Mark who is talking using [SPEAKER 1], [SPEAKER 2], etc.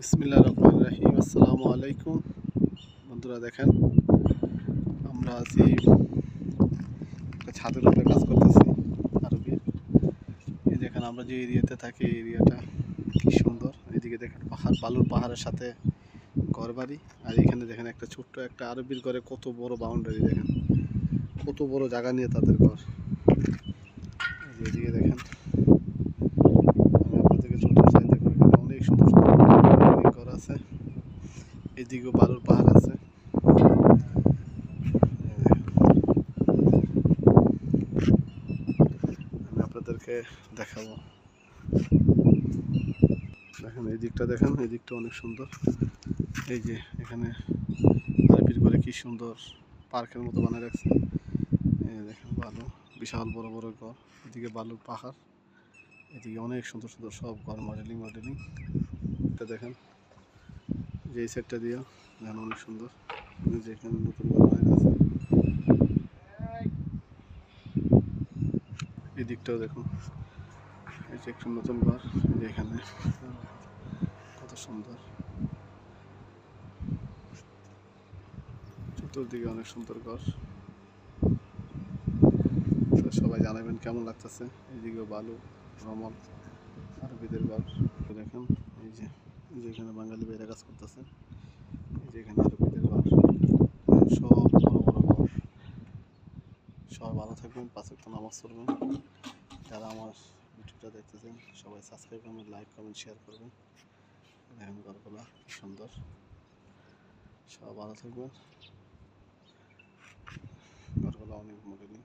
[SPEAKER 1] বিসমিল্লা রহমান রাহিম। আসসালামু আলাইকুম। বন্ধুরা দেখেন, আমরা একটা ছাদের উপরে কাজ করতেছি, আরবি। এই দেখেন, আমরা যে এরিয়াতে থাকি এরিয়াটা কি সুন্দর। এদিকে দেখেন পাহাড়, বালুর পাহাড়ের সাথে ঘর বাড়ি আর এখানে দেখেন একটা ছোট্ট একটা আরবির ঘরে কত বড় বাউন্ডারি দেখেন। কত বড় জায়গা নিয়ে তাদের ঘর। এদিকে দেখেন আমি আপনাদেরকে ছোট সাইজ দেখো এখানে অনেক সুন্দর সুন্দর বিল্ডিং ঘর আছে এদিকেও বালুর পাহাড় আছে। আমি আপনাদেরকে দেখাবো। দেখেন, এই দিকটা দেখেন, এই দিকটা অনেক সুন্দর। এই যে, এখানে আরবির করে কি সুন্দর পার্কের মতো বানিয়ে রাখছে। দেখেন, বালু, বিশাল বড় বড় ঘর, এদিকে বালুর পাহাড়, এদিকে অনেক সুন্দর সুন্দর সব ঘর মডেলিং মডেলিং এটা দেখেন যে এই সেটটা দিয়ে দেখেন অনেক সুন্দর। এই যে এখানে নতুন বানানো আছে। এই দিকটাও দেখুন। এই যে একটু নতুন ঘর এখানে। কত সুন্দর। চতুর্দিকে অনেক সুন্দর ঘর। সবাই জানাবেন কেমন লাগতেছে। এইদিকেও বালু ভ্রমণ আরবিদের ঘর। দেখেন, এই যে। এই যে এখানে বাঙালি বাইরে কাজ করতেছে, যেখানে ঘর সব বড় বড় ঘর সবাই ভালো থাকবেন, পাঁচ একটা নামাজ পড়বেন। যারা আমার ভিডিওটা দেখতেছেন, সবাই সাবস্ক্রাইব করবেন লাইক কমেন্ট শেয়ার করবেন। দেখেন কি সুন্দর। সবাই ভালো থাকবেন। ঘরগুলো অনেক মডেলিং